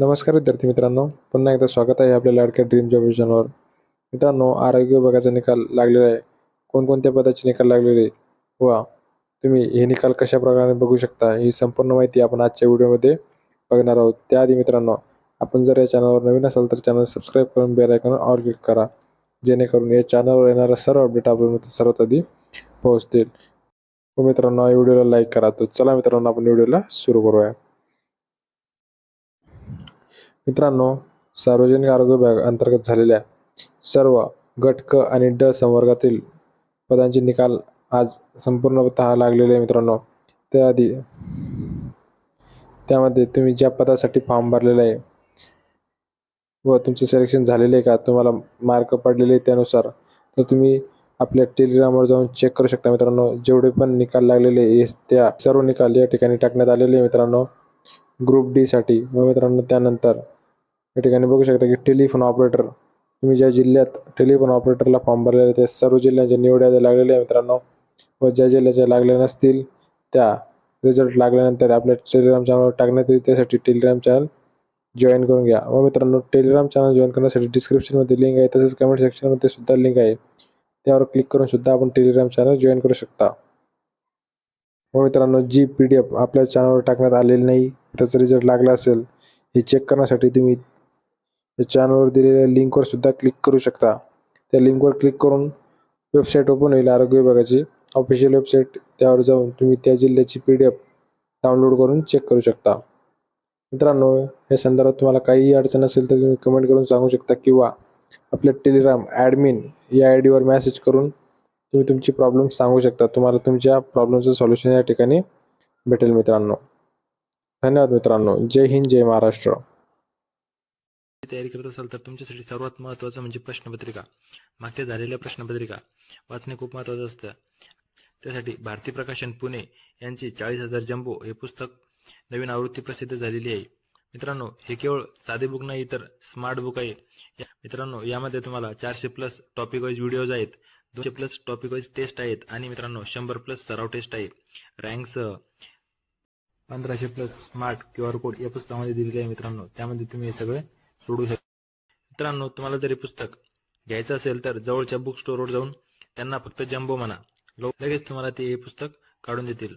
नमस्कार विद्यार्थी मित्रांनो पुन्हा एकदा स्वागत आहे आपल्या लाडक्या ड्रीम जॉब विजनवर मित्रांनो आरोग्य विभागाचा निकाल लागलेला आहे. कोणकोणत्या पदाचे निकाल लागलेले? व तुम्ही हे निकाल कशा प्रकारे बघू शकता ही संपूर्ण माहिती आपण आजच्या व्हिडिओमध्ये बघणार आहोत. त्याआधी मित्रांनो आपण जर या चॅनलवर नवीन असाल तर चॅनल सबस्क्राईब करून बेल आयकॉन ऑल क्लिक करा. जेणेकरून या चॅनलवर येणारा सर्व अपडेट आपल्यापर्यंत सर्वात आधी पोहोचतील. व मित्रांनो या व्हिडिओला लाईक करा. तर चला मित्रांनो आपण व्हिडिओला सुरू करूया. मित्रांनो सार्वजनिक आरोग्य विभाग अंतर्गत झालेल्या सर्व गट क आणि ड संवर्गातील पदांचे निकाल आज संपूर्णतः लागलेले आहे मित्रांनो. त्याआधी त्यामध्ये तुम्ही ज्या पदासाठी फॉर्म भरलेला आहे व तुमचे सिलेक्शन झालेले आहे का तुम्हाला मार्क पडलेले त्यानुसार तर तुम्ही आपल्या टेलिग्रामवर जाऊन चेक करू शकता मित्रांनो. जेवढे पण निकाल लागलेले आहे त्या सर्व निकाल या ठिकाणी टाकण्यात आलेले आहे मित्रांनो. ग्रुप डीसाठी व मित्रांनो त्यानंतर या ठिकाणी बघू शकता की टेलिफोन ऑपरेटर तुम्ही ज्या जिल्ह्यात टेलिफोन ऑपरेटरला फॉर्म भरलेले आहे त्या सर्व जिल्ह्यांच्या निवड्या लागलेल्या आहे मित्रांनो व ज्या जिल्ह्याच्या लागल्या नसतील त्या रिझल्ट लागल्यानंतर आपल्या टेलिग्राम चॅनलवर टाकण्यात येईल. त्यासाठी टेलिग्राम चॅनल जॉईन करून घ्या. व मित्रांनो टेलिग्राम चॅनल जॉईन करण्यासाठी डिस्क्रिप्शनमध्ये लिंक आहे तसेच कमेंट सेक्शनमध्ये सुद्धा लिंक आहे. त्यावर क्लिक करून सुद्धा आपण टेलिग्राम चॅनल जॉईन करू शकता. व मित्रांनो जी पी डी एफ आपल्या चॅनलवर टाकण्यात आलेली नाही त्याचा रिझल्ट लागला असेल हे चेक करण्यासाठी तुम्ही या चॅनलवर दिलेल्या लिंकवर सुद्धा क्लिक करू शकता. त्या लिंकवर क्लिक करून वेबसाईट ओपन होईल आरोग्य विभागाची. ऑफिशियल वेबसाईट त्यावर जाऊन तुम्ही त्या जिल्ह्याची पी डी एफ डाउनलोड करून चेक करू शकता. मित्रांनो या संदर्भात तुम्हाला काहीही अडचण असेल तर तुम्ही कमेंट करून सांगू शकता किंवा आपल्या टेलिग्राम ॲडमिन या आय डीवर मॅसेज करून तुम्ही तुमची प्रॉब्लेम सांगू शकता. तुम्हाला तुमच्या प्रॉब्लेमचं सॉल्युशन या ठिकाणी भेटेल मित्रांनो. धन्यवाद मित्रांनो. जय हिंद जय महाराष्ट्र. तयारी करत असाल तर तुमच्यासाठी सर्वात महत्त्वाचं म्हणजे प्रश्नपत्रिका. मागच्या झालेल्या प्रश्नपत्रिका वाचणे खूप महत्त्वाचं असतं. त्यासाठी भारती प्रकाशन पुणे यांचे चाळीस हजार जम्बो हे पुस्तक नवीन आवृत्ती प्रसिद्ध झालेली आहे. मित्रांनो हे केवळ साधे बुक नाही तर स्मार्ट बुक आहे. मित्रांनो यामध्ये तुम्हाला चारशे प्लस टॉपिक वाईज व्हिडिओज आहेत दोनशे प्लस टॉपिक वाईज टेस्ट आहेत आणि मित्रांनो शंभर प्लस सराव टेस्ट आहे. रँकसह पंधराशे plus smart Q R code या पुस्तकामध्ये दिलेले आहे मित्रांनो. त्यामध्ये तुम्ही हे सगळे सोडू शकता मित्रांनो तुम्हाला जरी पुस्तक घ्यायचं असेल तर जवळच्या बुक स्टोअरवर जाऊन त्यांना फक्त जम्बो म्हणा. लगेच तुम्हाला ते हे पुस्तक काढून देतील.